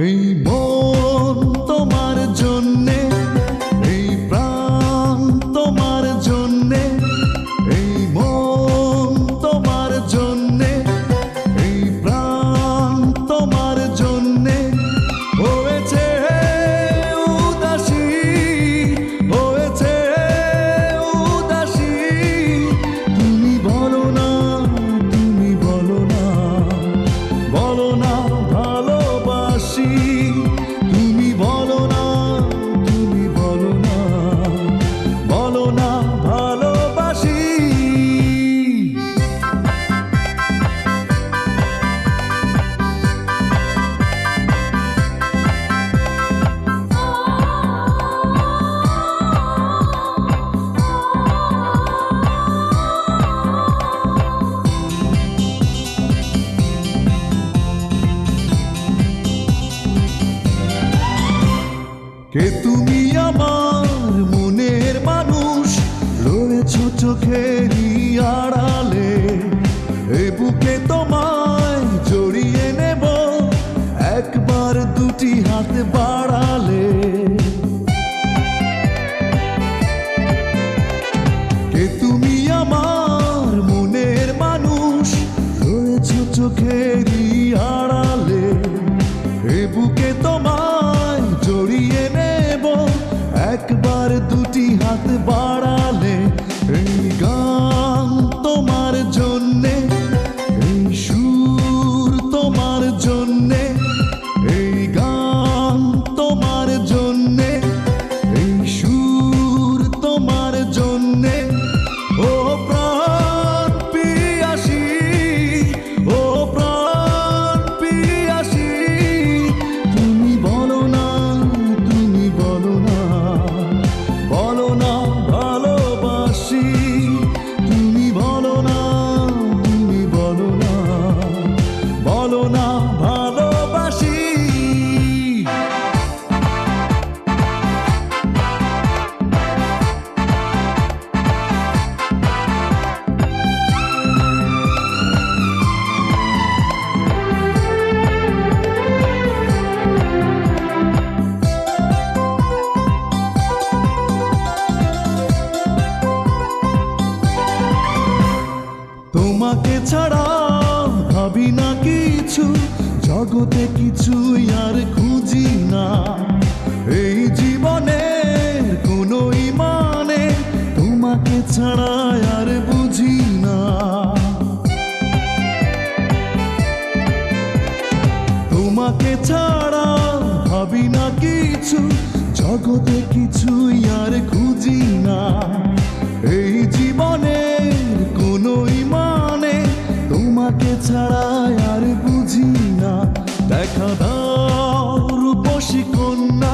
Hey, boy. কে তুমি আমার মনের মানুষ? রয়েছ চোখের আড়ালে। এ বুকে তোমায় জড়িয়ে নেব, একবার দুটি হাত বাড়ালে। কে তুমি আমার মনের মানুষ? রয়েছ চোখের আড়ালে। এ বুকে দুটি হাত তোমাকে ছাড়া ভাবি না কিছু। জগতে কিছুই আর খুঁজি না। এই জীবনের কোনো মানে তোমাকে ছাড়া আর বুঝি না। তোমাকে ছাড়া ভাবি না কিছু। জগতে কিছুই আর খুঁজি না। ছাড়া আর বুঝি না। দেখা দাও রূপসী কন্যা